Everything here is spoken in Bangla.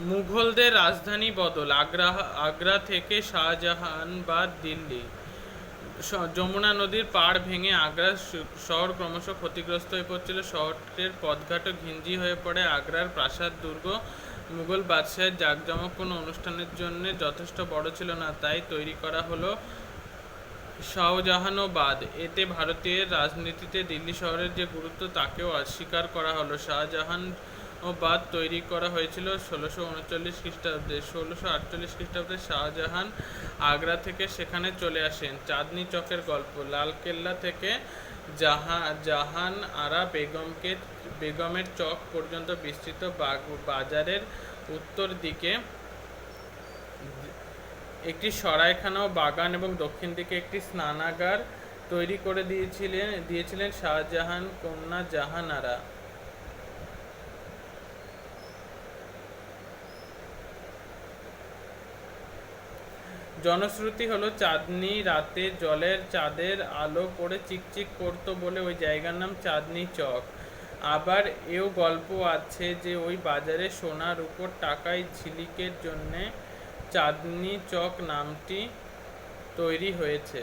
মুঘলদের রাজধানী বদল, আগ্রা আগ্রা থেকে শাহজাহানবাদ, দিল্লি। যমুনা নদীর পাড় ভেঙে আগ্রা শহর ক্রমশ ক্ষতিগ্রস্ত হয়ে পড়ছিল। শহরের পথঘাটও ঘিঞ্জি হয়ে পড়ে। আগ্রার প্রাসাদ দুর্গ মুঘল বাদশাহের জাঁকজমকপূর্ণ অনুষ্ঠানের জন্য যথেষ্ট বড় ছিল না, তাই তৈরি করা হলো শাহজাহানবাদ। এতে ভারতীয় রাজনীতিতে দিল্লি শহরের যে গুরুত্ব, তাকেও অস্বীকার করা হলো। শাহজাহানবাদ তৈরি করা হয়েছিল ষোলোশো উনচল্লিশ খ্রিস্টাব্দে। ষোলোশো আটচল্লিশ খ্রিস্টাব্দে শাহজাহান আগ্রা থেকে সেখানে চলে আসেন। চাঁদনি চকের গল্প, লালকেল্লা থেকে জাহা, জাহান আরা বেগমকে, বেগমের চক পর্যন্ত বিস্তৃত বাজারের উত্তর দিকে। একটি সরাইখানা ও বাগান এবং দক্ষিণ দিকে একটি স্নানাগার তৈরি করে দিয়েছিলেন দিয়েছিলেন শাহজাহান কন্যা জাহানারা জনশ্রুতি হলো, চাঁদনি রাতে জলের চাঁদের আলো পড়ে চিকচিক করতো বলে ওই জায়গার নাম চাঁদনি চক। আবার এও গল্প আছে যে ওই বাজারে সোনার উপর টাকায় ঝিলিকের জন্যে চাঁদনি চক নামটি তৈরি হয়েছে।